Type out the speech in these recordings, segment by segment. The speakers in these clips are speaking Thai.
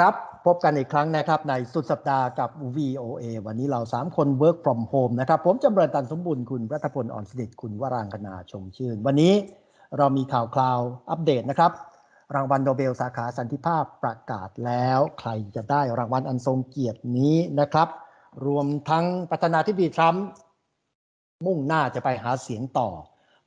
ครับพบกันอีกครั้งนะครับในสุดสัปดาห์กับ VOA วันนี้เรา 3 คน Work from Home นะครับ ผมจำเริญตันสมบุญคุณรัฐพลอ่อนสนิทคุณวรางคณาชมชื่น วันนี้เรามีข่าวคราวอัปเดตนะครับ รางวัลโนเบลสาขาสันติภาพประกาศแล้ว ใครจะได้รางวัลอันทรงเกียรตินี้นะครับ รวมทั้งประธานาธิบดีทรัมป์มุ่งหน้าจะไปหาเสียงต่อ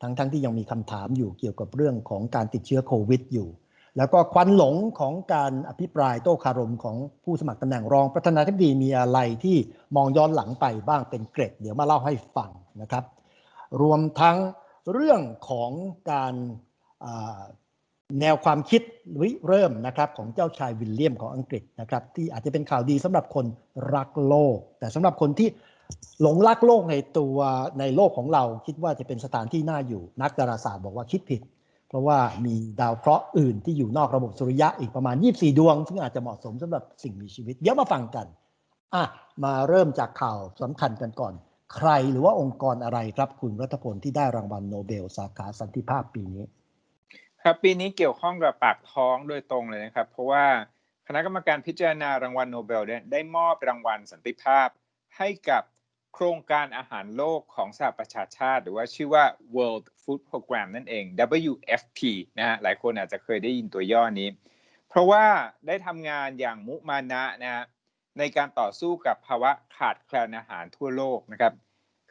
ทั้งๆทที่ยังมีคำถามอยู่เกี่ยวกับเรื่องของการติดเชื้อโควิดอยู่ แล้วก็ควันหลงของการอภิปรายโต้คารมของผู้สมัครตำแหน่งรองประธานาธิบดีมีอะไรที่มองย้อนหลังไปบ้างเป็นเกร็ด เดี๋ยวมาเล่าให้ฟังนะครับ รวมทั้งเรื่องของการแนวความคิดริเริ่มนะครับของเจ้าชายวิลเลียมของอังกฤษนะครับ ที่อาจจะเป็นข่าวดีสำหรับคนรักโลก แต่สำหรับคนที่หลงรักโลกในตัวในโลกของเราคิดว่าจะเป็นสถานที่น่าอยู่ นักดาราศาสตร์บอกว่าคิดผิด เพราะว่ามีดาวเคราะห์อื่นที่อยู่นอกระบบสุริยะอีกประมาณ 24 ดวง ซึ่งอาจจะเหมาะสมสำหรับสิ่งมีชีวิต เดี๋ยวมาฟังกันอะมาเริ่มจากข่าวสำคัญกันก่อน ใครหรือว่าองค์กรอะไรครับคุณรัฐพลที่ได้รางวัลโนเบลสาขาสันติภาพปีนี้ ครับปีนี้เกี่ยวข้องกับปากท้องโดยตรงเลยนะครับ เพราะว่าคณะกรรมการพิจารณารางวัลโนเบลได้มอบรางวัลสันติภาพให้กับ โครงการอาหารโลกของสหประชาชาติ หรือว่าชื่อว่า World Food Program นั่นเอง WFP นะฮะหลายคนอาจจะเคยได้ยินตัวย่อนี้ เพราะว่าได้ทำงานอย่างมุมานะนะฮะในการต่อสู้กับภาวะขาดแคลนอาหารทั่วโลกนะครับ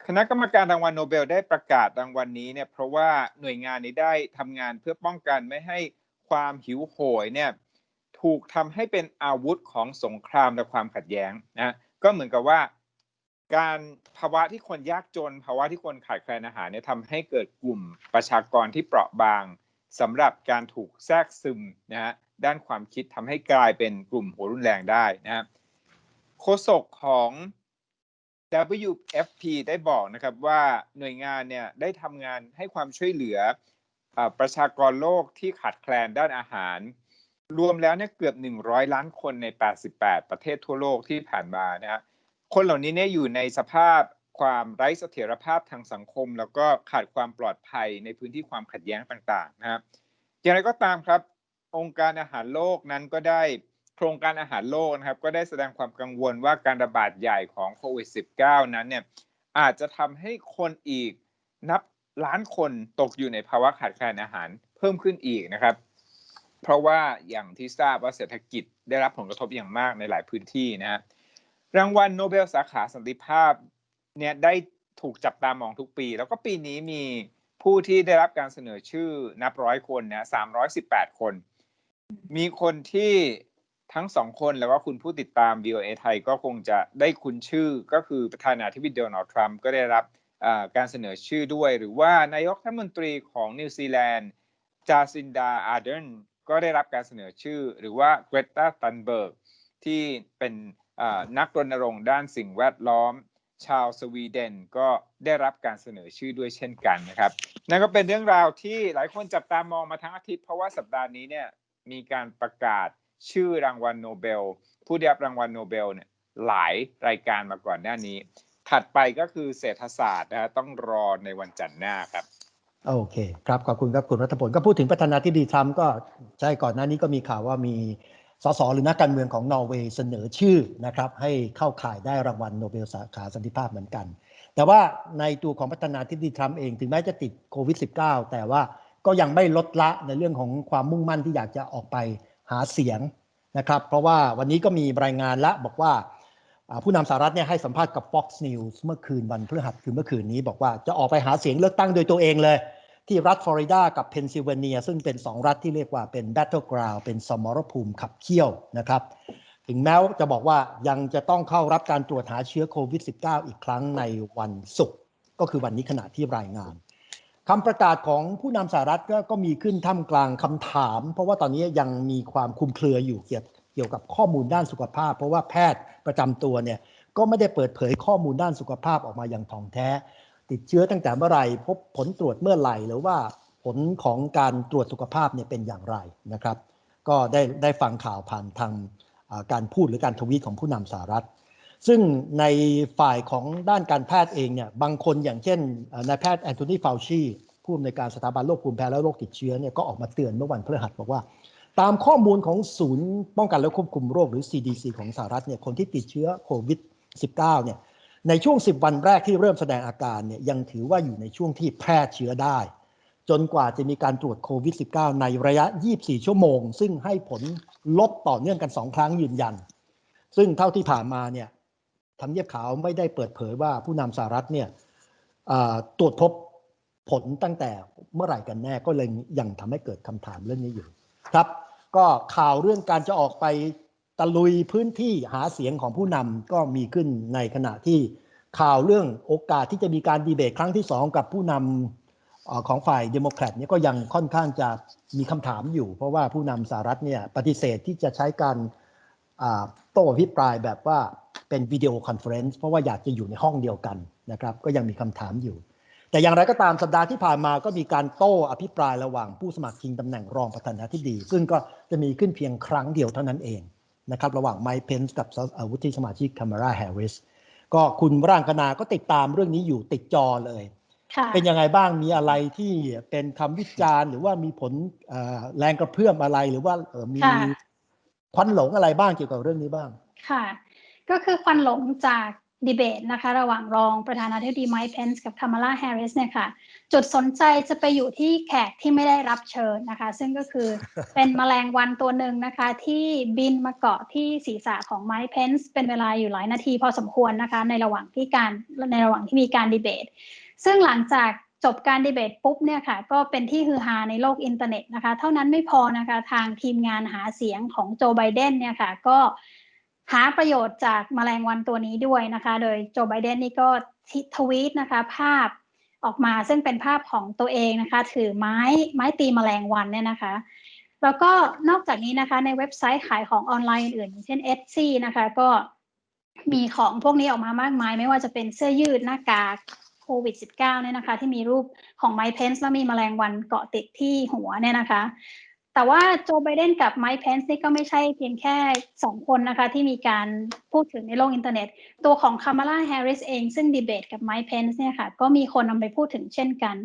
คณะกรรมการรางวัลโนเบลได้ประกาศรางวัลนนี้เนี่ยเพราะว่าหน่วยงานนี้ได้ทำงานเพื่อป้องกันไม่ให้ความหิวโหยเนี่ยถูกทำให้เป็นอาวุธของสงครามและความขัดแย้งนะก็เหมือนกับว่า การภาวะที่คนยากจน ภาวะที่คนขาดแคลนอาหารเนี่ยทำให้เกิดกลุ่มประชากรที่เปราะบางสำหรับการถูกแทรกซึมนะฮะด้านความคิดทำให้กลายเป็นกลุ่มหัวรุนแรงได้นะฮะโฆษกของ WFP ได้บอกนะครับว่าหน่วยงานเนี่ยได้ทำงานให้ความช่วยเหลือประชากรโลกที่ขาดแคลนด้านอาหาร รวมแล้วเนี่ยเกือบ 100 ล้านคนใน 88 ประเทศทั่วโลกที่ผ่านมานะฮะ คนเหล่านี้เนี่ยอยู่ในสภาพความไร้เสถียรภาพทางสังคม แล้วก็ขาดความปลอดภัยในพื้นที่ความขัดแย้งต่างๆนะครับอย่างไรก็ตามครับ องค์การอาหารโลกนั้นก็ได้โครงการอาหารโลกนะครับ ก็ได้แสดงความกังวลว่าการระบาดใหญ่ของโควิด -19 นั้นเนี่ยอาจจะทำให้คนอีกนับล้านคนตกอยู่ในภาวะขาดแคลนอาหารเพิ่มขึ้นอีกนะครับ เพราะว่าอย่างที่ทราบว่าเศรษฐกิจได้รับผลกระทบอย่างมากในหลายพื้นที่นะฮะ รางวัลโนเบลสาขาสันติภาพเนี่ยได้ถูกจับตามองทุกปี แล้วก็ปีนี้มีผู้ที่ได้รับการเสนอชื่อนับร้อยคนนะ318คน มีคนที่ทั้งสองคนแล้วก็คุณผู้ติดตาม VOA ไทยก็คงจะได้คุ้นชื่อก็คือประธานาธิบดีโดนัลด์ทรัมป์ก็ได้รับการเสนอชื่อด้วย หรือว่านายกรัฐมนตรีของนิวซีแลนด์จาซินดาอาร์เดนก็ได้รับการเสนอชื่อ หรือว่าเกรตาตันเบิร์กที่เป็น นักรณรงค์ด้านสิ่งแวดล้อม ชาวสวีเดนก็ได้รับการเสนอชื่อด้วยเช่นกันนะครับ นั่นก็เป็นเรื่องราวที่หลายคนจับตามองมาทั้งอาทิตย์ เพราะว่าสัปดาห์นี้เนี่ยมีการประกาศชื่อรางวัลโนเบล ผู้ได้รับรางวัลโนเบลเนี่ยหลายรายการมาก่อนหน้านี้ ถัดไปก็คือเศรษฐศาสตร์นะต้องรอในวันจันทร์หน้าครับโอเคครับขอบคุณครับคุณรัฐพลก็พูดถึงประธานาธิบดีทรัมป์ก็ใช่ก่อนหน้านี้ก็มีข่าวว่ามี สสหรือนักการเมืองของนอร์เวย์เสนอชื่อนะครับให้เข้าข่ายได้รางวัลโนเบลสาขาสันติภาพเหมือนกัน แต่ว่าในตัวของประธานาธิบดีทรัมเองถึงแม้จะติดโควิด -19 แต่ว่าก็ยังไม่ลดละในเรื่องของความมุ่งมั่นที่อยากจะออกไปหาเสียงนะครับ เพราะว่าวันนี้ก็มีรายงานละบอกว่าผู้นำสหรัฐเนี่ยให้สัมภาษณ์กับ Fox News เมื่อคืนวันพฤหัสคือเมื่อคืนนี้บอกว่าจะออกไปหาเสียงเลือกตั้งโดยตัวเองเลย ที่รัฐฟลอริดากับเพนซิลเวเนีย ซึ่งเป็น 2 รัฐที่เรียกว่าเป็นแบทเทิลกราวเป็นสมรภูมิขับเคี่ยวนะครับ ถึงแม้จะบอกว่ายังจะต้องเข้ารับการตรวจหาเชื้อโควิด -19 อีกครั้งในวันศุกร์ก็คือวันนี้ขณะที่รายงานคำประกาศของผู้นำสหรัฐก็มีขึ้นท่ามกลางคำถาม เพราะว่าตอนนี้ยังมีความคุมเครืออยู่เกี่ยวเกี่ยวกับข้อมูลด้านสุขภาพ เพราะว่าแพทย์ประจำตัวเนี่ยก็ไม่ได้เปิดเผยข้อมูลด้านสุขภาพออกมาอย่างท่องแท้ ติดเชื้อตั้งแต่เมื่อไหร่พบผลตรวจเมื่อไหร่หรือว่าผลของการตรวจสุขภาพเนี่ยเป็นอย่างไรนะครับ ก็ได้ได้ฟังข่าวผ่านทางการพูดหรือการทวีตของผู้นำสหรัฐ ซึ่งในฝ่ายของด้านการแพทย์เองเนี่ยบางคนอย่างเช่นนายแพทย์แอนโทนีฟาวชีผู้อำนวยการสถาบันโรคภูมิแพ้และโรคติดเชื้อเนี่ยก็ออกมาเตือนเมื่อวันพฤหัสบอกว่า ตามข้อมูลของศูนย์ป้องกันและควบคุมโรคหรือ CDC ของสหรัฐเนี่ยคนที่ติดเชื้อโควิด -19 เนี่ย ในช่วง 10 วันแรกที่เริ่มแสดงอาการเนี่ยยังถือว่าอยู่ในช่วงที่แพร่เชื้อได้ จนกว่าจะมีการตรวจโควิด -19 ในระยะ 24 ชั่วโมง ซึ่งให้ผลลบต่อเนื่องกัน 2 ครั้งยืนยัน ซึ่งเท่าที่ผ่านมาเนี่ยทำเนียบขาวไม่ได้เปิดเผยว่าผู้นำสหรัฐเนี่ยตรวจพบผลตั้งแต่เมื่อไหร่กันแน่ก็เลยยังทำให้เกิดคำถามเรื่องนี้อยู่ครับ ก็ข่าวเรื่องการจะออกไป ตะลุยพื้นที่หาเสียงของผู้นำก็มีขึ้นในขณะที่ข่าวเรื่องโอกาสที่จะมีการดีเบตครั้งที่สองกับผู้นำอของฝ่ายเดโมแครตเนี่ยก็ยังค่อนข้างจะมีคำถามอยู่ เพราะว่าผู้นำสหรัฐเนี่ยปฏิเสธที่จะใช้การโต้อภิปรายแบบว่าเป็นวิดีโอคอนเฟรนซ์เพราะว่าอยากจะอยู่ในห้องเดียวกันนะครับ ก็ยังมีคำถามอยู่ แต่อย่างไรก็ตามสัปดาห์ที่ผ่านมาก็มีการโต้อภิปรายระหว่างผู้สมัครชิงตำแหน่งรองประธานาธิบดี ซึ่งก็จะมีขึ้นเพียงครั้งเดียวเท่านั้นเอง นะครับระหว่างไมค์เพนส์กับเอ่อวุฒิสมาชิกคามาราแฮร์ริสก็คุณร่างคณาก็ติดตามเรื่องนี้อยู่ติดจอเลยค่ะเป็นยังไงบ้างมีอะไรที่เป็นคำวิจารณ์หรือว่ามีผลเอ่อแรงกระเพื่อมอะไรหรือว่าเอ่อมีค่ะควันหลงอะไรบ้างเกี่ยวกับเรื่องนี้บ้าง ค่ะ ก็คือควันหลงจาก ดีเบตนะคะ ระหว่างรองประธานาธิบดีไมค์เพนส์กับคามาลาแฮร์ริสเนี่ยค่ะ จุดสนใจจะไปอยู่ที่แขกที่ไม่ได้รับเชิญนะคะ ซึ่งก็คือเป็นแมลงวันตัวหนึ่งนะคะ ที่บินมาเกาะที่ศีรษะของไมค์เพนส์เป็นเวลาอยู่หลายนาทีพอสมควรนะคะ ในระหว่างที่การในระหว่างที่มีการดีเบต ซึ่งหลังจากจบการดีเบตปุ๊บเนี่ยค่ะ ก็เป็นที่ฮือฮาในโลกอินเทอร์เน็ตนะคะ เท่านั้นไม่พอนะคะ ทางทีมงานหาเสียงของโจไบเดนเนี่ยค่ะ ก็ หาประโยชน์จากแมลงวันตัวนี้ด้วยนะคะ โดยโจไบเดนนี่ก็ทวีตนะคะ ภาพออกมาซึ่งเป็นภาพของตัวเองนะคะ ถือไม้ไม้ตีแมลงวันเนี่ยนะคะ แล้วก็นอกจากนี้นะคะในเว็บไซต์ขายของออนไลน์อื่นๆเช่น Etsy นะคะ ก็มีของพวกนี้ออกมามากมาย ไม่ว่าจะเป็นเสื้อยืดหน้ากากโควิด -19 เนี่ยนะคะ ที่มีรูปของไมค์เพนส์แล้วมีแมลงวันเกาะติดที่หัวเนี่ยนะคะ แต่ว่าโจไบเดนกับไมค์เพนซ์นี่ก็ไม่ใช่เพียงแค่สองคนนะคะ ที่มีการพูดถึงในโลกอินเทอร์เน็ต ตัวของคามาลาแฮร์ริสเองซึ่งดีเบตกับไมค์เพนซ์เนี่ยค่ะ ก็มีคนนำไปพูดถึงเช่นกัน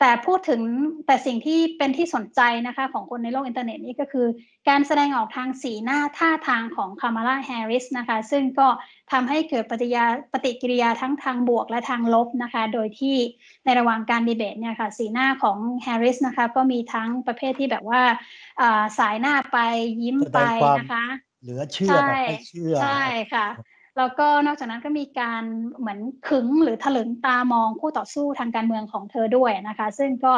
แต่พูดถึงแต่สิ่งที่เป็นที่สนใจนะคะของคนในโลกอินเทอร์เน็ตนี่ก็คือ การแสดงออกทางสีหน้าท่าทางของคามาลาแฮร์ริสนะคะ ซึ่งก็ทำให้เกิดปฏิยาปฏิกิริยาทั้งทางบวกและทางลบนะคะ โดยที่ในระหว่างการดีเบตเนี่ยค่ะสีหน้าของแฮร์ริสนะคะก็มีทั้งประเภทที่แบบว่าอ่าสายหน้าไปยิ้มไปแสดงความนะคะเหลือเชื่อกับไม่เชื่อใช่ค่ะ แล้วก็นอกจากนั้นก็มีการเหมือนขึงหรือถลึงตามองคู่ต่อสู้ทางการเมืองของเธอด้วยนะคะ ซึ่งก็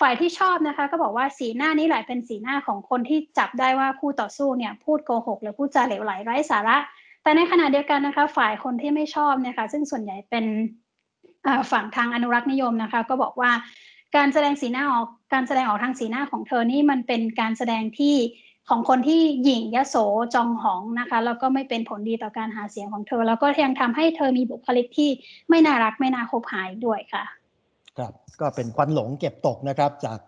ฝ่ายที่ชอบนะคะ ก็บอกว่าสีหน้านี้แหละเป็นสีหน้าของคนที่จับได้ว่าคู่ต่อสู้เนี่ยพูดโกหกหรือพูดจาเหลวไหลไร้สาระ แต่ในขณะเดียวกันนะคะ ฝ่ายคนที่ไม่ชอบเนี่ยค่ะซึ่งส่วนใหญ่เป็นฝั่งทางอนุรักษ์นิยมนะคะ ก็บอกว่าการแสดงสีหน้าออกการแสดงออกทางสีหน้าของเธอนี่มันเป็นการแสดงที่ ของคนที่หยิ่งยโสจองหองนะคะแล้วก็ไม่เป็นผลดีต่อการหาเสียงของเธอ แล้วก็ยังทำให้เธอมีบุคลิกที่ไม่น่ารักไม่น่าคบหายด้วยค่ะครับก็เป็นควันหลงเก็บตกนะครับจาก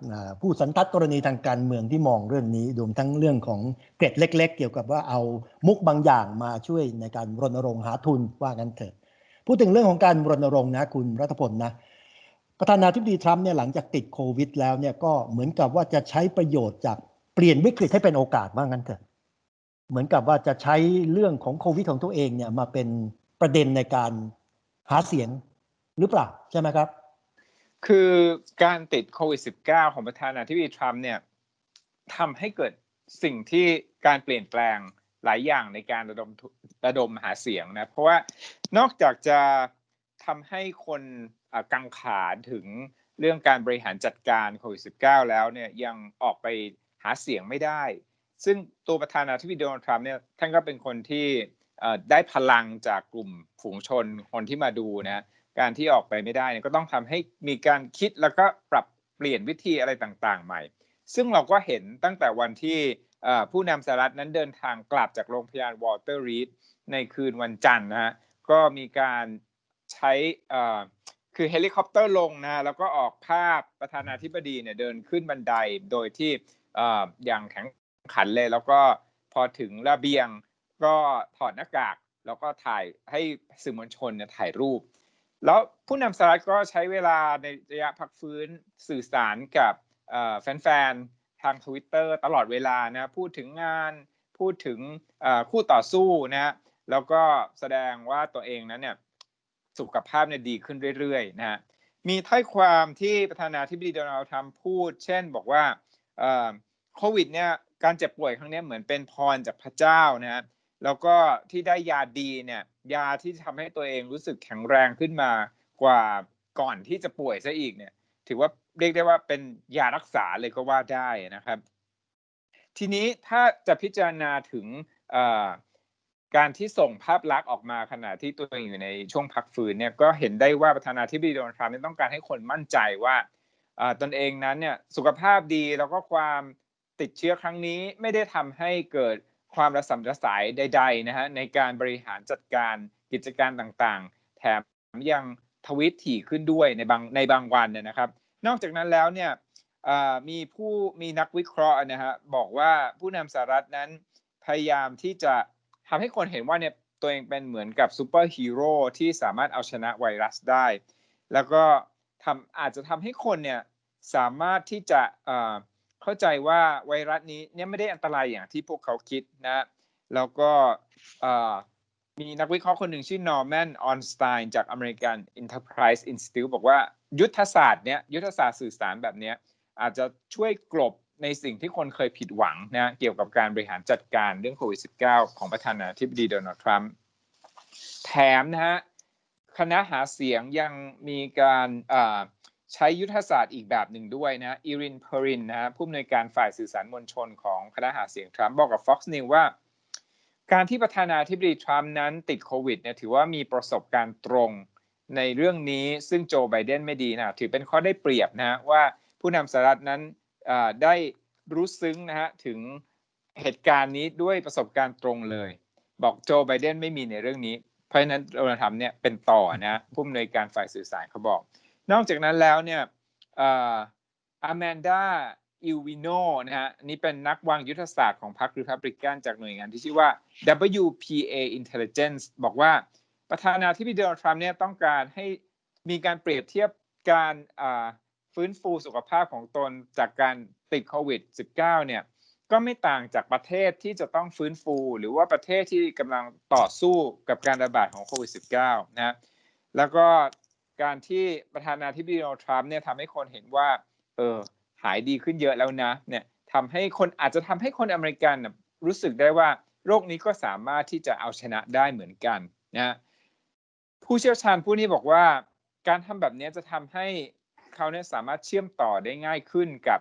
ผู้สันทัดกรณีทางการเมืองที่มองเรื่องนี้รวมทั้งเรื่องของเกร็ดเล็ก ๆ เกี่ยวกับว่าเอามุกบางอย่างมาช่วยในการรณรงค์หาทุนว่ากันเถอะพูดถึงเรื่องของการรณรงค์นะคุณรัฐพลนะประธานาธิบดีทรัมป์เนี่ยหลังจากติดโควิด แล้วเนี่ยก็เหมือนกับว่าจะใช้ประโยชน์จาก เปลี่ยนวิกฤตให้เป็นโอกาสว่างั้นเถอะเหมือนกับว่าจะใช้เรื่องของโควิดของตัวเองเนี่ยมาเป็นประเด็นในการหาเสียงหรือเปล่าใช่ไหมครับ คือการติดโควิด -19 ของประธานาธิบดีทรัมป์เนี่ยทำให้เกิดสิ่งที่การเปลี่ยนแปลงหลายอย่างในการระดมระดมหาเสียงนะเพราะว่านอกจากจะทำให้คนกังขาถึงเรื่องการบริหารจัดการโควิด -19 แล้วเนี่ยยังออกไป หาเสียงไม่ได้ ซึ่งตัวประธานาธิบดีโดนัลด์ทรัมป์เนี่ยท่านก็เป็นคนที่ได้พลังจากกลุ่มฝูงชนคนที่มาดูนะการที่ออกไปไม่ได้เนี่ยก็ต้องทำให้มีการคิดแล้วก็ปรับเปลี่ยนวิธีอะไรต่างๆ ใหม่ ซึ่งเราก็เห็นตั้งแต่วันที่ผู้นำสหรัฐนั้นเดินทางกลับจากโรงพยาบาลวอเตอร์รีดในคืนวันจันทร์นะฮะก็มีการใช้คือเฮลิคอปเตอร์ลงนะแล้วก็ออกภาพประธานาธิบดีเนี่ยเดินขึ้นบันไดโดยที่ อย่างแข็งขันเลย แล้วก็พอถึงระเบียงก็ถอดหน้ากาก แล้วก็ถ่ายให้สื่อมวลชนเนี่ยถ่ายรูป แล้วผู้นำสหรัฐก็ใช้เวลาในระยะพักฟื้นสื่อสารกับแฟนๆ ทางทวิตเตอร์ตลอดเวลานะพูดถึงงานพูดถึงคู่ต่อสู้นะแล้วก็แสดงว่าตัวเองนั้นเนี่ยสุขภาพเนี่ยดีขึ้นเรื่อยๆนะฮะมีถ้อยความที่ประธานาธิบดีโดนัลด์ทรัมป์พูด เช่นบอกว่า โควิดเนี่ยการเจ็บป่วยครั้งนี้เหมือนเป็นพรจากพระเจ้านะฮะแล้วก็ที่ได้ยาดีเนี่ยยาที่ทำให้ตัวเองรู้สึกแข็งแรงขึ้นมากว่าก่อนที่จะป่วยซะอีกเนี่ย ถือว่าเรียกได้ว่าเป็นยารักษาเลยก็ว่าได้นะครับ ทีนี้ถ้าจะพิจารณาถึงการที่ส่งภาพลักษณ์ออกมาขณะที่ตัวเองอยู่ในช่วงพักฟื้นเนี่ยก็เห็นได้ว่าประธานาธิบดีโดนัลด์ทรัมป์ต้องการให้คนมั่นใจว่า ตนเองนั้นเนี่ยสุขภาพดีแล้วก็ความติดเชื้อครั้งนี้ไม่ได้ทำให้เกิดความระสำระสายใดๆนะฮะในการบริหารจัดการกิจการต่างๆ แถมยังทวิตถี่ขึ้นด้วยในบางในบางวันเนี่ยนะครับ นอกจากนั้นแล้วเนี่ยมีผู้มีนักวิเคราะห์นะฮะบอกว่าผู้นำสหรัฐนั้นพยายามที่จะทำให้คนเห็นว่าเนี่ยตัวเองเป็นเหมือนกับซูเปอร์ฮีโร่ที่สามารถเอาชนะไวรัสได้ แล้วก็ ทำอาจจะทำให้คนเนี่ยสามารถที่จะเข้าใจว่าไวรัสนี้เนี่ยไม่ได้อันตรายอย่างที่พวกเขาคิดนะแล้วก็มีนักวิเคราะห์คนหนึ่งชื่อนอร์แมนออนสไตน์จาก American Enterprise Institute บอกว่ายุทธศาสตร์เนี้ยยุทธศาสตร์สื่อสารแบบเนี้ยอาจจะช่วยกลบในสิ่งที่คนเคยผิดหวังนะเกี่ยวกับการบริหารจัดการเรื่องโควิด -19 ของประธานาธิบดีโดนัลด์ทรัมป์แถมนะฮะ คณะหาเสียงยังมีการใช้ยุทธศาสตร์อีกแบบหนึ่งด้วยนะอีรินเพอรินนะผู้อำนวยการฝ่ายสื่อสารมวลชนของคณะหาเสียงทรัมป์บอกกับ Fox News ว่า การที่ประธานาธิบดีทรัมป์นั้นติดโควิดเนี่ยถือว่ามีประสบการณ์ตรงในเรื่องนี้ซึ่งโจไบเดนไม่ดีนะถือเป็นข้อได้เปรียบนะว่าผู้นำสหรัฐนั้นได้รู้ซึ้งนะฮะถึงเหตุการณ์นี้ด้วยประสบการณ์ตรงเลย บอกโจไบเดนไม่มีในเรื่องนี้ เพราะฉะนั้นโดนัลด์ทรัมเนี่ยเป็นต่อนะผู้อำนวยการฝ่ายสื่อสารเขาบอก นอกจากนั้นแล้วเนี่ยอาแมนดาอิลวิโนนะฮะนี่เป็นนักวางยุทธศาสตร์ของพรรครีพับลิกันจากหน่วยงานที่ชื่อว่า WPA Intelligence บอกว่าประธานาธิบดีโดนัลด์ทรัมป์เนี่ยต้องการให้มีการเปรียบเทียบการฟื้นฟูสุขภาพของตนจากการติดโควิด -19 เนี่ย ก็ไม่ต่างจากประเทศที่จะต้องฟื้นฟู หรือว่าประเทศที่กำลังต่อสู้กับการระบาดของโควิด -19 นะแล้วก็การที่ประธานาธิบดีโดนัลด์ทรัมป์เนี่ยทำให้คนเห็นว่าเออหายดีขึ้นเยอะแล้วนะเนี่ยทำให้คนอาจจะทำให้คนอเมริกันรู้สึกได้ว่าโรคนี้ก็สามารถที่จะเอาชนะได้เหมือนกันนะผู้เชี่ยวชาญผู้นี้บอกว่า การทำแบบนี้จะทำให้เขาเนี่ยสามารถเชื่อมต่อได้ง่ายขึ้นกับ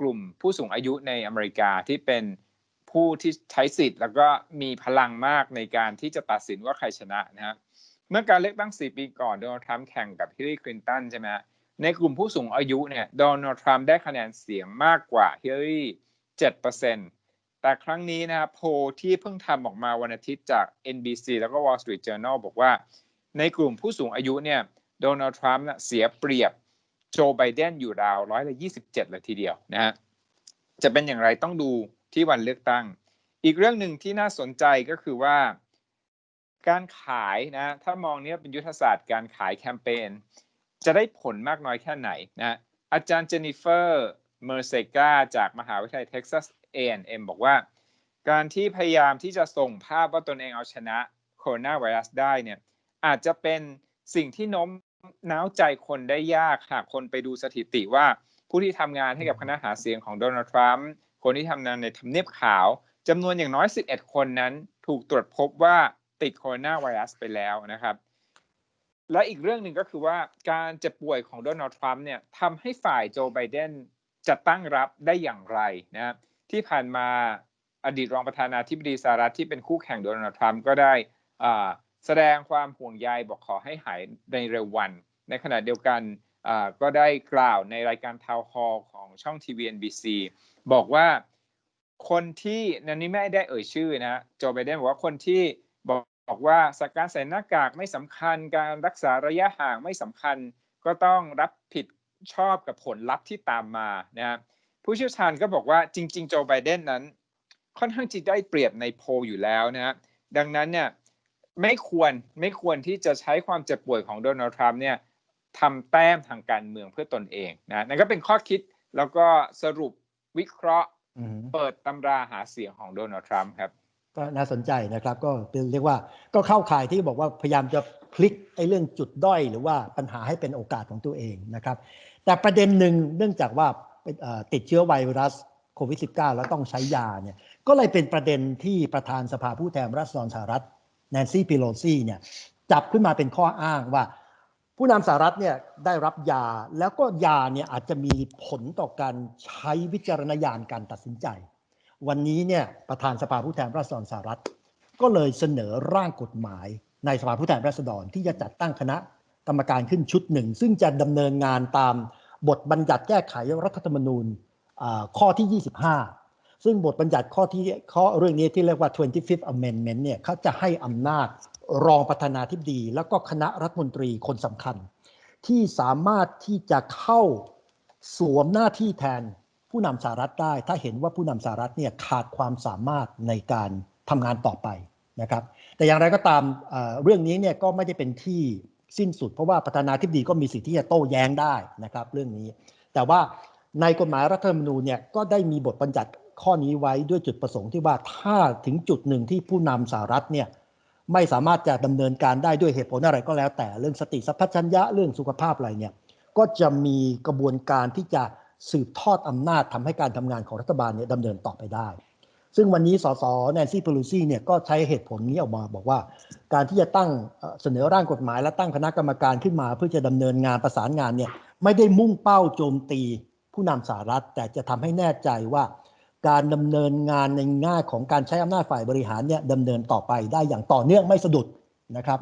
กลุ่มผู้สูงอายุในอเมริกาที่เป็นผู้ที่ใช้สิทธิ์ แล้วก็มีพลังมากในการที่จะตัดสินว่าใครชนะนะฮะเมื่อการเลือกตั้ง 4 ปีก่อนโดนัลด์ทรัมป์แข่งกับฮิลลารีคลินตันใช่ไหมในกลุ่มผู้สูงอายุเนี่ยโดนัลด์ทรัมป์ได้คะแนนเสียงมากกว่าฮิลลารี7%แต่ครั้งนี้นะครับโพลที่เพิ่งทำออกมาวันอาทิตย์จาก NBC แล้วก็ Wall Street Journal บอกว่า ในกลุ่มผู้สูงอายุเนี่ยโดนัลด์ทรัมป์เสียเปรียบ โจไบเดนอยู่ราวร้อยละ27เจ็ดลยทีเดียวนะฮะจะเป็นอย่างไรต้องดูที่วันเลือกตั้ง อีกเรื่องหนึ่งที่น่าสนใจก็คือว่า การขายนะถ้ามองเนี้ยเป็นยุทธศาสตร์การขายแคมเปญจะได้ผลมากน้อยแค่ไหนนะอาจารย์เจนนิเฟอร์เมอร์เซกาจากมหาวิทยาลัยเท็กซัส A&M บอกว่า การที่พยายามที่จะส่งภาพว่าตนเองเอาชนะโคโรนาไวรัสได้เนี่ยอาจจะเป็นสิ่งที่โน้ม น้าวใจคนได้ยากหากคนไปดูสถิติว่าผู้ที่ทำงานให้กับคณะหาเสียงของโดนัลด์ทรัมป์คนที่ทำงานในทำเนียบขาวจำนวนอย่างน้อย 11 คนนั้น ถูกตรวจพบว่าติดโคโรนาไวรัสไปแล้วนะครับและอีกเรื่องหนึ่งก็คือว่าการเจ็บป่วยของโดนัลด์ทรัมป์เนี่ยทำให้ฝ่ายโจไบเดนจะตั้งรับได้อย่างไรนะที่ผ่านมาอดีตรองประธานาธิบดีสหรัฐที่เป็นคู่แข่งโดนัลด์ทรัมป์ก็ได้ แสดงความห่วงใยบอกขอให้หายในเร็ววัน ในขณะเดียวกันก็ได้กล่าวในรายการทาวฮอลของช่องทีวี NBC บอกว่าคนที่นันนี้ไม่ได้เอ่ยชื่อนะโจไบเดนบอกว่าคนที่บอกบอกว่าการใส่หน้ากากไม่สำคัญ การรักษาระยะห่างไม่สำคัญ ก็ต้องรับผิดชอบกับผลลัพธ์ที่ตามมานะผู้เชี่ยวชาญก็บอกว่าจริง ๆ โจไบเดนนั้น ค่อนข้างจะได้เปรียบในโพลอยู่แล้วนะดังนั้นเนี่ย ไม่ควรไม่ควรที่จะใช้ความเจ็บป่วยของโดนัลด์ทรัมป์เนี่ยทำแต้มทางการเมืองเพื่อตนเองนะนั่นก็เป็นข้อคิดแล้วก็สรุปวิเคราะห์อืมเปิดตำราหาเสียงของโดนัลด์ทรัมป์ครับ ก็น่าสนใจนะครับ ก็เป็นเรียกว่าก็เข้าข่ายที่บอกว่าพยายามจะพลิกไอ้เรื่องจุดด้อยหรือว่าปัญหาให้เป็นโอกาสของตัวเองนะครับ แต่ประเด็นหนึ่งเนื่องจากว่าเป็นเอ่อติดเชื้อไวรัสโควิด -19 แล้วต้องใช้ยาเนี่ยก็เลยเป็นประเด็นที่ประธานสภาผู้แทนราษฎรสหรัฐ แนนซี่ปีโลซี่เนี่ยจับขึ้นมาเป็นข้ออ้างว่า ผู้นำสหรัฐเนี่ยได้รับยาแล้วก็ยาเนี่ยอาจจะมีผลต่อการใช้วิจารณญาณการตัดสินใจ วันนี้เนี่ยประธานสภาผู้แทนราษฎรสหรัฐ ก็เลยเสนอร่างกฎหมายในสภาผู้แทนราษฎรที่จะจัดตั้งคณะกรรมการขึ้นชุดหนึ่ง ซึ่งจะดำเนินงานตามบทบัญญัติแก้ไขรัฐธรรมนูญข้อที่ 25 ซึ่งบทบัญญัติข้อที่ข้อเรื่องนี้ที่เรียกว่า 25th Amendment เนี่ยเขาจะให้อำนาจรองประธานาธิบดี แล้วก็คณะรัฐมนตรีคนสำคัญ ที่สามารถที่จะเข้าสวมหน้าที่แทนผู้นำสหรัฐได้ ถ้าเห็นว่าผู้นำสหรัฐเนี่ยขาดความสามารถในการทำงานต่อไปนะครับ แต่อย่างไรก็ตามเอ่อเรื่องนี้เนี่ยก็ไม่ได้เป็นที่สิ้นสุด เพราะว่าประธานาธิบดีก็มีสิทธิ์ที่จะโต้แย้งได้นะครับ เรื่องนี้ แต่ว่าในกฎหมายรัฐธรรมนูญเนี่ยก็ได้มีบทบัญญัติ ข้อนี้ไว้ด้วยจุดประสงค์ที่ว่าถ้าถึงจุดหนึ่งที่ผู้นำสหรัฐเนี่ยไม่สามารถจะดำเนินการได้ด้วยเหตุผลอะไรก็แล้ว แต่เรื่องสติสัพพัญญะเรื่องสุขภาพอะไรเนี่ยก็จะมีกระบวนการที่จะสืบทอดอำนาจทำให้การทำงานของรัฐบาลเนี่ยดำเนินต่อไปได้ ซึ่งวันนี้สสแนนซี่เพลูซี่เนี่ยก็ใช้เหตุผลนี้ออกมาบอกว่า การที่จะตั้งเอ่อเสนอร่างกฎหมาย และตั้งคณะกรรมการขึ้นมา เพื่อจะดำเนินงานประสานงานเนี่ยไม่ได้มุ่งเป้าโจมตีผู้นำสหรัฐ แต่จะทำให้แน่ใจว่า การดำเนินงานในแง่ของการใช้อำนาจฝ่ายบริหารเนี่ยดำเนินต่อไปได้อย่างต่อเนื่องไม่สะดุดนะครับ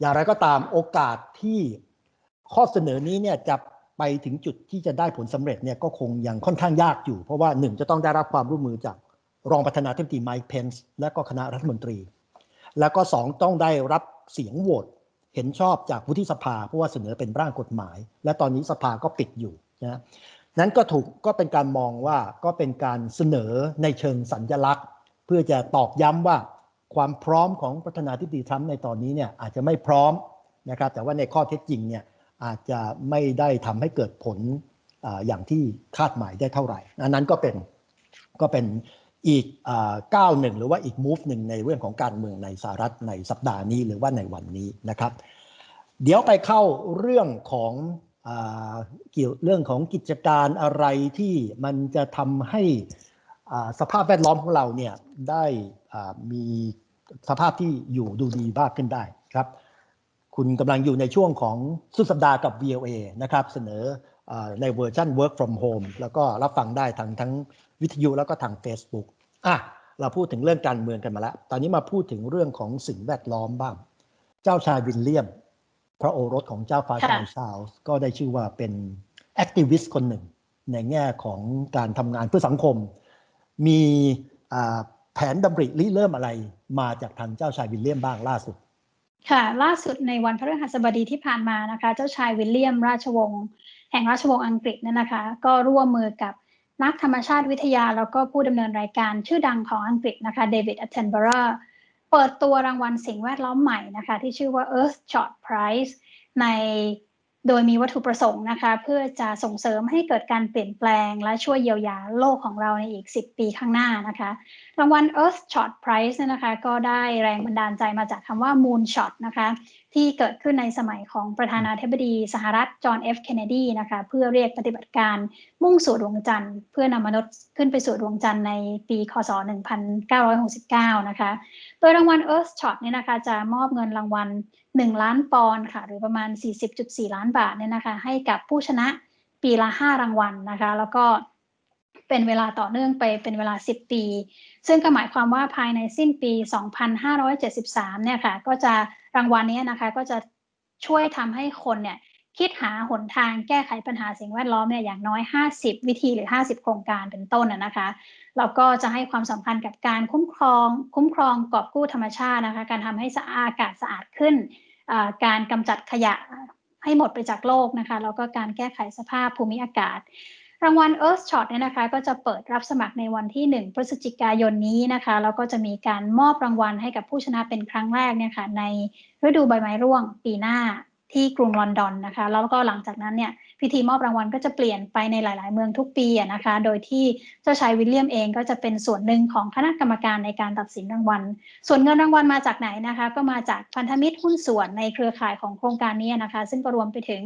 อย่างไรก็ตามโอกาสที่ข้อเสนอนี้เนี่ยจะไปถึงจุดที่จะได้ผลสำเร็จเนี่ยก็คงยังค่อนข้างยากอยู่ เพราะว่าหนึ่งจะต้องได้รับความร่วมมือจากรองประธานาธิบดีไมค์เพนส์และก็คณะรัฐมนตรี แล้วก็สองต้องได้รับเสียงโหวตเห็นชอบจากวุฒิสภาเพราะว่าเสนอเป็นร่างกฎหมาย และตอนนี้สภาก็ปิดอยู่นะ นั้นก็ถูกก็เป็นการมองว่าก็เป็นการเสนอในเชิงสัญญลักษณ์ เพื่อจะตอกย้ำว่าความพร้อมของประธานาธิบดีทรัมป์ในตอนนี้เนี่ยอาจจะไม่พร้อมนะครับ แต่ว่าในข้อเท็จจริงเนี่ยอาจจะไม่ได้ทำให้เกิดผลออย่างที่คาดหมายได้เท่าไหร่ อันนั้นก็เป็นก็เป็นอีกอ่าก้าวหนึ่งหรือว่าอีกมูฟหนึ่งในเรื่องของการเมืองในสหรัฐในสัปดาห์นี้หรือว่าในวันนี้นะครับ เดี๋ยวไปเข้าเรื่องของ เกี่ยวเรื่องของกิจการอะไรที่มันจะทำให้สภาพแวดล้อมของเราเนี่ยได้มีสภาพที่อยู่ดูดีมากขึ้นได้ครับ คุณกำลังอยู่ในช่วงของสุดสัปดาห์กับ VOA นะครับเสนออในเวอร์ชัน work from home แล้วก็รับฟังได้ทางทั้งวิทยุแล้วก็ทาง Facebook อะเราพูดถึงเรื่องการเมืองกันมาแล้ว ตอนนี้มาพูดถึงเรื่องของสิ่งแวดล้อมบ้าง เจ้าชายวิลเลียม พระโอรสของเจ้าฟ้าค่ะชายชาร์ลส์ก็ได้ชื่อว่าเป็นแอคทิวิสต์คนหนึ่ง ในแง่ของการทำงานเพื่อสังคม มีอ่าแผนดำริริเริ่มอะไรมาจากทางเจ้าชายวิลเลียมบ้างล่าสุด ค่ะล่าสุดในวันพฤหัสบดีที่ผ่านมานะคะ เจ้าชายวิลเลียมราชวงศ์แห่งราชวงศ์อังกฤษเนี่ยนะคะ ก็ร่วมมือกับนักธรรมชาติวิทยา แล้วก็ผู้ดำเนินรายการชื่อดังของอังกฤษนะคะเดวิดอัตเทนเบอร์ เปิดตัวรางวัลสิ่งแวดล้อมใหม่นะคะ ที่ชื่อว่า Earth Shot Prize ใน โดยมีวัตถุประสงค์นะคะ เพื่อจะส่งเสริมให้เกิดการเปลี่ยนแปลง และช่วยเยียวยาโลกของเราในอีก 10 ปีข้างหน้านะคะ รางวัล Earth Shot Prize นะคะ ก็ได้แรงบันดาลใจมาจากคำว่า Moon Shot นะคะ ที่เกิดขึ้นในสมัยของประธานาธิบดีสหรัฐจอห์น F. เคนเนดีนะคะ เพื่อเรียกปฏิบัติการมุ่งสู่ดวงจันทร์ เพื่อนำมนุษย์ขึ้นไปสู่ดวงจันทร์ในปีคศ 1969 นะคะ โดยรางวัล Earth Shot เนี่ยนะคะจะมอบเงินรางวัล 1 ล้านปอนด์ค่ะ หรือประมาณ 40.4 ล้านบาทเนี่ยนะคะ ให้กับผู้ชนะปีละ 5 รางวัลนะคะ แล้วก็เป็นเวลาต่อเนื่องไปเป็นเวลา 10 ปี ซึ่งก็หมายความว่าภายในสิ้นปี 2573 เนี่ยค่ะ ก็จะรางวัลนี้นะคะก็จะช่วยทำให้คนเนี่ย คิดหาหนทางแก้ไขปัญหาสิ่งแวดล้อมเนี่ยอย่างน้อย 50 วิธีหรือ 50 โครงการเป็นต้นนะคะแล้วก็จะให้ความสำคัญกับการคุ้มครอง คุ้มครองกอบกู้ธรรมชาตินะคะ การทำให้สะอาดอากาศสะอาดขึ้น การกำจัดขยะให้หมดไปจากโลกนะคะแล้วก็การแก้ไขสภาพภูมิอากาศ รางวัล Earth Shot เนี่ยนะคะ ก็จะเปิดรับสมัครในวันที่ 1 พฤศจิกายนนี้นะคะแล้วก็จะมีการมอบรางวัลให้กับผู้ชนะเป็นครั้งแรกเนี่ยค่ะในฤดูใบไม้ร่วงปีหน้า ที่กรุงลอนดอนนะคะ แล้วก็หลังจากนั้นเนี่ยพิธีมอบรางวัลก็จะเปลี่ยนไปในหลาย ๆ เมืองทุกปีนะคะ โดยที่เจ้าชายวิลเลียมเองก็จะเป็นส่วนหนึ่งของคณะกรรมการในการตัดสินรางวัล ส่วนเงินรางวัลมาจากไหนนะคะ ก็มาจากพันธมิตรหุ้นส่วนในเครือข่ายของโครงการนี้นะคะ ซึ่งก็รวมไปถึง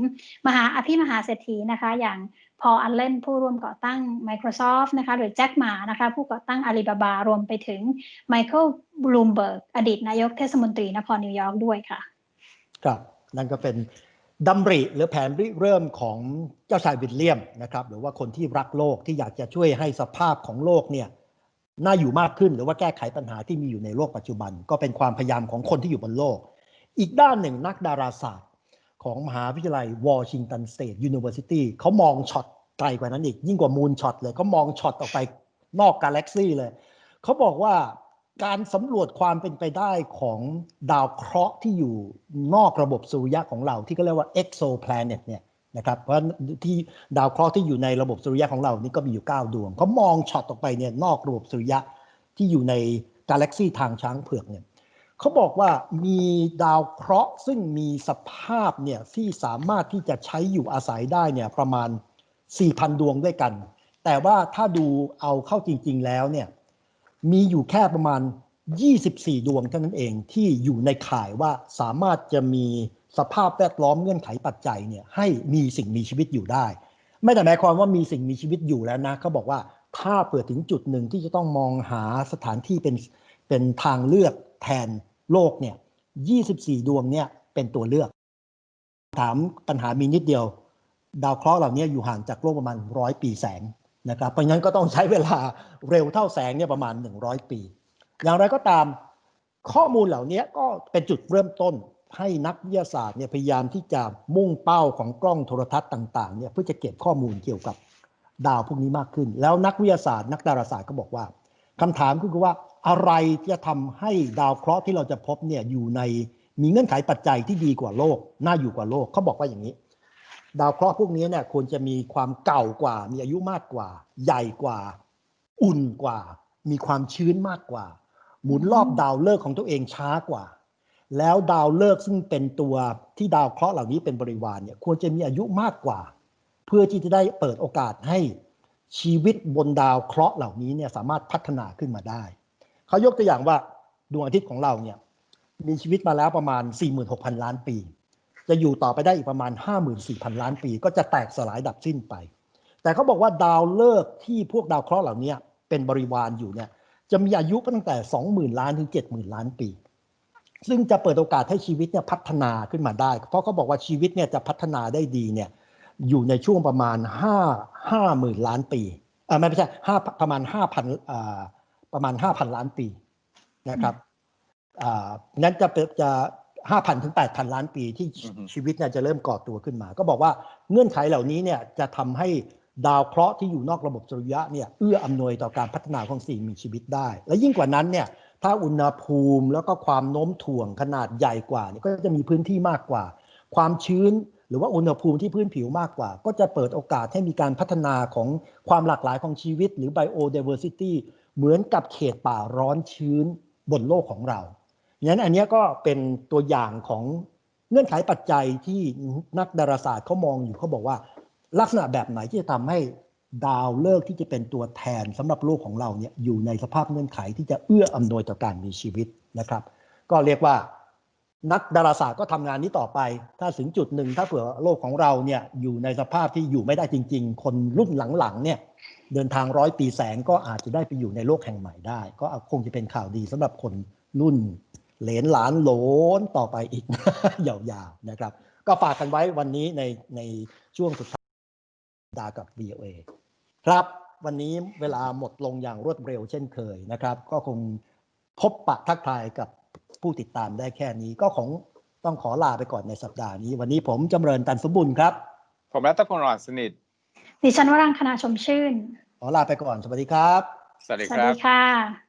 มหาอภิมหาเศรษฐีนะคะ อย่างพออัลเลนผู้ร่วมก่อตั้ง Microsoft นะคะหรือแจ็คหมานะคะผู้ก่อตั้ง Alibaba รวมไปถึงไมเคิลบลูมเบิร์กอดีตนายกเทศมนตรีนครนิวยอร์กด้วยค่ะ ครับ นั่นก็เป็นดำริหรือแผนริเริ่มของเจ้าชายวิลเลียมนะครับ หรือว่าคนที่รักโลกที่อยากจะช่วยให้สภาพของโลกเนี่ยน่าอยู่มากขึ้นหรือว่าแก้ไขปัญหาที่มีอยู่ในโลกปัจจุบัน ก็เป็นความพยายามของคนที่อยู่บนโลก อีกด้านหนึ่งนักดาราศาสตร์ ของมหาวิทยาลัยวอชิงตันสเตทยูนิเวอร์ซิตี้เขามองช็อตไกลกว่านั้นอีกยิ่งกว่ามูนช็อตเลยเขามองช็อตออกไปนอกกาแล็กซี่เลยเขาบอกว่า การสำรวจความเป็นไปได้ของดาวเคราะห์ที่อยู่นอกระบบสุริยะของเราที่เขาเรียกว่า exoplanet เนี่ยนะครับเพราะที่ดาวเคราะห์ที่อยู่ในระบบสุริยะของเรานี่ก็มีอยู่ 9 ดวงเขามองช็อตออกไปเนี่ยนอกระบบสุริยะที่อยู่ในกาแล็กซีทางช้างเผือกเนี่ยเขาบอกว่ามีดาวเคราะห์ซึ่งมีสภาพเนี่ยที่สามารถที่จะใช้อยู่อาศัยได้เนี่ยประมาณ 4,000 ดวงด้วยกัน แต่ว่าถ้าดูเอาเข้าจริง ๆ แล้วเนี่ย มีอยู่แค่ประมาณ 24 ดวงเท่านั้นเองที่อยู่ในข่ายว่าสามารถจะมีสภาพแวดล้อมเงื่อนไขปัจจัยเนี่ยให้มีสิ่งมีชีวิตอยู่ได้ ไม่ได้หมายความว่ามีสิ่งมีชีวิตอยู่แล้วนะเขาบอกว่าถ้าเปิดถึงจุดหนึ่งที่จะต้องมองหาสถานที่เป็นเป็นทางเลือกแทนโลกเนี่ย 24 ดวงเนี่ยเป็นตัวเลือก ถามปัญหามีนิดเดียว ดาวเคราะห์เหล่านี้อยู่ห่างจากโลกประมาณร้อยปีแสง นะครับเพราะงั้นก็ต้องใช้เวลาเร็วเท่าแสงเนี่ยประมาณ 100 ปี อย่างไรก็ตามข้อมูลเหล่านี้ก็เป็นจุดเริ่มต้นให้นักวิทยาศาสตร์เนี่ยพยายามที่จะมุ่งเป้าของกล้องโทรทัศน์ต่างๆเนี่ยเพื่อจะเก็บข้อมูลเกี่ยวกับดาวพวกนี้มากขึ้น แล้วนักวิทยาศาสตร์ นักดาราศาสตร์ก็บอกว่าคำถามก็คือว่าอะไรที่จะทำให้ดาวเคราะห์ที่เราจะพบเนี่ยอยู่ในมีเงื่อนไขปัจจัยที่ดีกว่าโลก น่าอยู่กว่าโลกเขาบอกว่าอย่างนี้ ดาวเคราะห์พวกนี้เนี่ยควรจะมีความเก่ากว่า มีอายุมากกว่า ใหญ่กว่า อุ่นกว่า มีความชื้นมากกว่า หมุนรอบดาวฤกษ์ของตัวเองช้ากว่า แล้วดาวฤกษ์ซึ่งเป็นตัวที่ดาวเคราะห์เหล่านี้เป็นบริวารเนี่ยควรจะมีอายุมากกว่า เพื่อที่จะได้เปิดโอกาสให้ชีวิตบนดาวเคราะห์เหล่านี้เนี่ยสามารถพัฒนาขึ้นมาได้ เขายกตัวอย่างว่าดวงอาทิตย์ของเราเนี่ยมีชีวิตมาแล้วประมาณ 46,000 ล้านปี จะอยู่ต่อไปได้อีกประมาณ 54,000 ล้านปี ก็จะแตกสลายดับสิ้นไป แต่เขาบอกว่าดาวฤกษ์ที่พวกดาวเคราะห์เหล่านี้เป็นบริวารอยู่เนี่ยจะมีอายุตั้งแต่ 20,000 ล้านถึง 70,000 ล้านปี ซึ่งจะเปิดโอกาสให้ชีวิตเนี่ยพัฒนาขึ้นมาได้ เพราะเขาบอกว่าชีวิตเนี่ยจะพัฒนาได้ดีเนี่ยอยู่ในช่วงประมาณ 5 5หมื่นล้านปีเออไม่ใช่ห้าประมาณ5,000อ่าประมาณ5,000ล้านปีนะครับอ่านั้นจะเป็ นจะ5,000ถึง8,000ล้านปีที่อือฮึชีวิตเนี่ยจะเริ่มก่อตัวขึ้นมา ก็บอกว่าเงื่อนไขเหล่านี้เนี่ยจะทำให้ดาวเคราะห์ที่อยู่นอกระบบสุริยะเนี่ยเอื้ออำนวยต่อการพัฒนาของสิ่งมีชีวิตได้ และยิ่งกว่านั้นเนี่ยถ้าอุณหภูมิแล้วก็ความโน้มถ่วงขนาดใหญ่กว่าเนี่ยก็จะมีพื้นที่มากกว่า ความชื้นหรือว่าอุณหภูมิที่พื้นผิวมากกว่า ก็จะเปิดโอกาสให้มีการพัฒนาของความหลากหลายของชีวิต หรือ biodiversity เหมือนกับเขตป่าร้อนชื้นบนโลกของเรา งั้นอันนี้ก็เป็นตัวอย่างของเงื่อนไขปัจจัยที่นักดาราศาสตร์เขามองอยู่เขาบอกว่า ลักษณะแบบไหนที่จะทำให้ดาวฤกษ์ที่จะเป็นตัวแทนสำหรับโลกของเราเนี่ยอยู่ในสภาพเงื่อนไขที่จะเอื้ออำนวยต่อการมีชีวิตนะครับ ก็เรียกว่านักดาราศาสตร์ก็ทำงานนี้ต่อไป ถ้าถึงจุดหนึ่งถ้าเผื่อโลกของเราเนี่ยอยู่ในสภาพที่อยู่ไม่ได้จริง ๆ คนรุ่นหลังๆเนี่ยเดินทางร้อยปีแสงก็อาจจะได้ไปอยู่ในโลกแห่งใหม่ได้ ก็คงจะเป็นข่าวดีสำหรับคนรุ่น เหลนหลานโหลนต่อไปอีก ยาวๆนะครับ ก็ฝากกันไว้วันนี้ในในช่วงสุดท้ายดากับ VOA ครับ วันนี้เวลาหมดลงอย่างรวดเร็วเช่นเคยนะครับ ก็คงพบปะทักทายกับผู้ติดตามได้แค่นี้ก็คงต้องขอลาไปก่อนในสัปดาห์นี้ วันนี้ผมจำเริญตันสมบุญครับ ผมรัตพลหลอดสนิท ดิฉันวรังคณาชมชื่น ขอลาไปก่อน สวัสดีครับ สวัสดีสควัสรับ ดีค่ะ